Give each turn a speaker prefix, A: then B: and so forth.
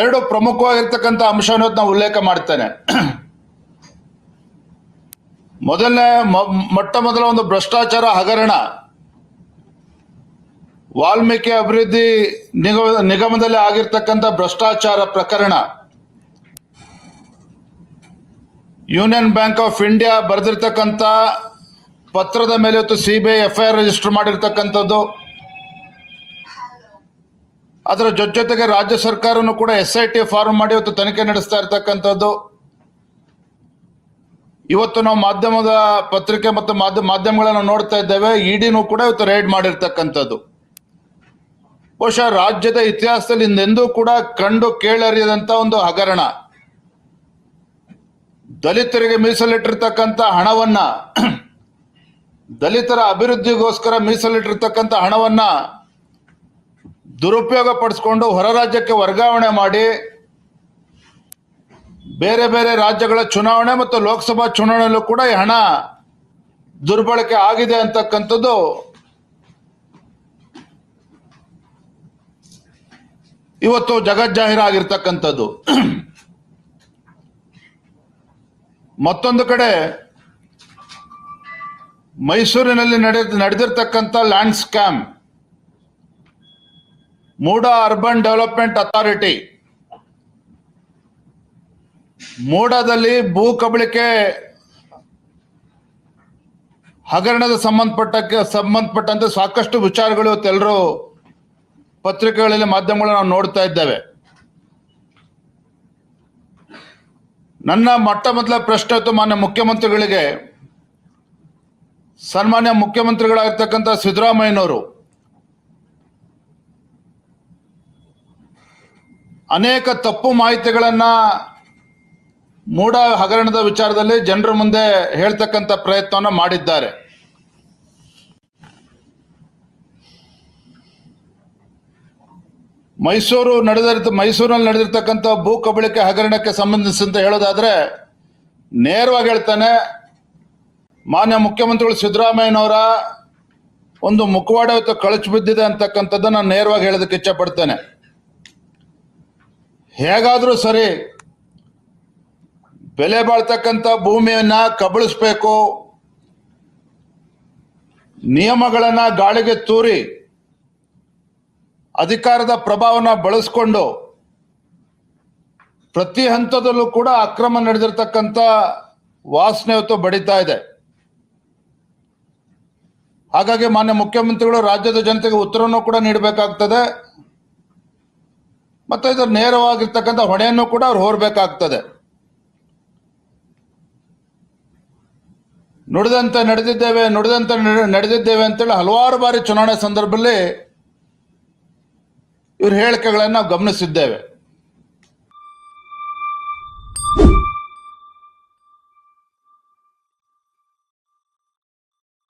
A: ಎರಡು ಪ್ರಮುಖವಾಗಿರ್ತಕ್ಕಂಥ ಅಂಶವನ್ನು ನಾವು ಉಲ್ಲೇಖ ಮಾಡ್ತೇನೆ. ಮೊದಲನೇ ಮೊಟ್ಟ ಮೊದಲ ಒಂದು ಭ್ರಷ್ಟಾಚಾರ ಹಗರಣ. ವಾಲ್ಮೀಕಿ ಅಭಿವೃದ್ಧಿ ನಿಗಮ ನಿಗಮದಲ್ಲಿ ಆಗಿರ್ತಕ್ಕಂಥ ಭ್ರಷ್ಟಾಚಾರ ಪ್ರಕರಣ. ಯೂನಿಯನ್ ಬ್ಯಾಂಕ್ ಆಫ್ ಇಂಡಿಯಾ ಬರೆದಿರ್ತಕ್ಕಂಥ ಪತ್ರದ ಮೇಲೆ ಇವತ್ತು C B I F I register ಮಾಡಿರ್ತಕ್ಕಂಥದ್ದು. ಅದರ ಜೊತೆ ಜೊತೆಗೆ ರಾಜ್ಯ ಸರ್ಕಾರನು ಕೂಡ ಎಸ್ ಐ ಟಿ ಫಾರ್ಮ್ ಮಾಡಿ ಇವತ್ತು ತನಿಖೆ ನಡೆಸ್ತಾ ಇರ್ತಕ್ಕಂಥದ್ದು. ಇವತ್ತು ನಾವು ಮಾಧ್ಯಮದ ಪತ್ರಿಕೆ ಮತ್ತು ಮಾಧ್ಯ, ಮಾಧ್ಯಮಗಳನ್ನು ನೋಡ್ತಾ ಇದ್ದೇವೆ. ಇಡಿನೂ ಕೂಡ ಇವತ್ತು ರೈಡ್ ಮಾಡಿರ್ತಕ್ಕಂಥದ್ದು. ಬಹುಶಃ ರಾಜ್ಯದ ಇತಿಹಾಸದಲ್ಲಿ ಹಿಂದೆಂದೂ ಕೂಡ ಕಂಡು ಕೇಳರಿಯದಂತ ಒಂದು ಹಗರಣ. ದಲಿತರಿಗೆ ಮೀಸಲಿಟ್ಟಿರ್ತಕ್ಕಂಥ ಹಣವನ್ನ, ದಲಿತರ ಅಭಿವೃದ್ಧಿಗೋಸ್ಕರ ಮೀಸಲಿಟ್ಟಿರ್ತಕ್ಕಂಥ ಹಣವನ್ನ ದುರುಪಯೋಗ ಪಡಿಸ್ಕೊಂಡು ಹೊರ ರಾಜ್ಯಕ್ಕೆ ವರ್ಗಾವಣೆ ಮಾಡಿ ಬೇರೆ ಬೇರೆ ರಾಜ್ಯಗಳ ಚುನಾವಣೆ ಮತ್ತು ಲೋಕಸಭಾ ಚುನಾವಣೆಯಲ್ಲೂ ಕೂಡ ಈ ಹಣ ದುರ್ಬಳಕೆ ಆಗಿದೆ ಅಂತಕ್ಕಂಥದ್ದು ಇವತ್ತು ಜಗಜ್ಜಾಹೀರಾಗಿರ್ತಕ್ಕಂಥದ್ದು ಮತ್ತೊಂದು ಕಡೆ ಮೈಸೂರಿನಲ್ಲಿ ನಡೆ ನಡೆದಿರ್ತಕ್ಕಂಥ land scam. MUDA urban development authority ಮೂಡಾದಲ್ಲಿ ಭೂ ಕಬಳಿಕೆ ಹಗರಣದ ಸಂಬಂಧಪಟ್ಟಕ್ಕೆ ಸಂಬಂಧಪಟ್ಟಂತೆ ಸಾಕಷ್ಟು ವಿಚಾರಗಳು ಇವತ್ತೆಲ್ಲರೂ ಪತ್ರಿಕೆಗಳಲ್ಲಿ ಮಾಧ್ಯಮಗಳು ನಾವು ನೋಡ್ತಾ ಇದ್ದೇವೆ. ನನ್ನ ಮೊಟ್ಟ ಮೊದಲ ಪ್ರಶ್ನೆ ಇತ್ತು ಮಾನ್ಯ ಮುಖ್ಯಮಂತ್ರಿಗಳಿಗೆ, ಸನ್ಮಾನ್ಯ ಮುಖ್ಯಮಂತ್ರಿಗಳಾಗಿರ್ತಕ್ಕಂಥ ಸಿದ್ದರಾಮಯ್ಯನವರು ಅನೇಕ ತಪ್ಪು ಮಾಹಿತಿಗಳನ್ನ ಮೂಢ ಹಗರಣದ ವಿಚಾರದಲ್ಲಿ ಜನರ ಮುಂದೆ ಹೇಳ್ತಕ್ಕಂಥ ಪ್ರಯತ್ನವನ್ನು ಮಾಡಿದ್ದಾರೆ. ಮೈಸೂರು ನಡೆದಿರ್ತ, ಮೈಸೂರಿನಲ್ಲಿ ನಡೆದಿರ್ತಕ್ಕಂಥ ಭೂ ಕಬಳಿಕೆ ಹಗರಣಕ್ಕೆ ಸಂಬಂಧಿಸಿದಂತೆ ಹೇಳೋದಾದ್ರೆ ನೇರವಾಗಿ ಹೇಳ್ತಾನೆ, ಮಾನ್ಯ ಮುಖ್ಯಮಂತ್ರಿಗಳು ಸಿದ್ದರಾಮಯ್ಯನವರ ಒಂದು ಮುಖವಾಡ ಇವತ್ತು ಕಳಚಿ ಬಿದ್ದಿದೆ ಅಂತಕ್ಕಂಥದ್ದನ್ನು ನಾನು ನೇರವಾಗಿ ಹೇಳೋದಕ್ಕೆ ಇಚ್ಛಪಡ್ತೇನೆ ಹೇಗಾದರೂ ಸರಿ ಬೆಲೆ ಬಾಳ್ತಕ್ಕಂಥ ಭೂಮಿಯನ್ನ ಕಬಳಿಸ್ಬೇಕು. ನಿಯಮಗಳನ್ನ ಗಾಳಿಗೆ ತೂರಿ ಅಧಿಕಾರದ ಪ್ರಭಾವನ ಬಳಸ್ಕೊಂಡು ಪ್ರತಿ ಹಂತದಲ್ಲೂ ಕೂಡ ಅಕ್ರಮ ನಡೆದಿರ್ತಕ್ಕಂಥ ವಾಸನೆ ಹೊತ್ತು ಬಡಿತಾ ಇದೆ. ಹಾಗಾಗಿ ಮಾನ್ಯ ಮುಖ್ಯಮಂತ್ರಿಗಳು ರಾಜ್ಯದ ಜನತೆಗೆ ಉತ್ತರವನ್ನು ಕೂಡ ನೀಡಬೇಕಾಗ್ತದೆ. ಮತ್ತೆ ಇದರ ನೇರವಾಗಿರ್ತಕ್ಕಂಥ ಹೊಣೆಯನ್ನು ಕೂಡ ಅವ್ರು ಹೊರಬೇಕಾಗ್ತದೆ. ನುಡಿದಂತೆ ನಡೆದಿದ್ದೇವೆ, ನುಡಿದಂತೆ ನಡೆ- ನಡೆದಿದ್ದೇವೆ ಅಂತೇಳಿ ಹಲವಾರು ಬಾರಿ ಚುನಾವಣೆ ಸಂದರ್ಭದಲ್ಲಿ ಇವ್ರ ಹೇಳಿಕೆಗಳನ್ನು ನಾವು ಗಮನಿಸಿದ್ದೇವೆ.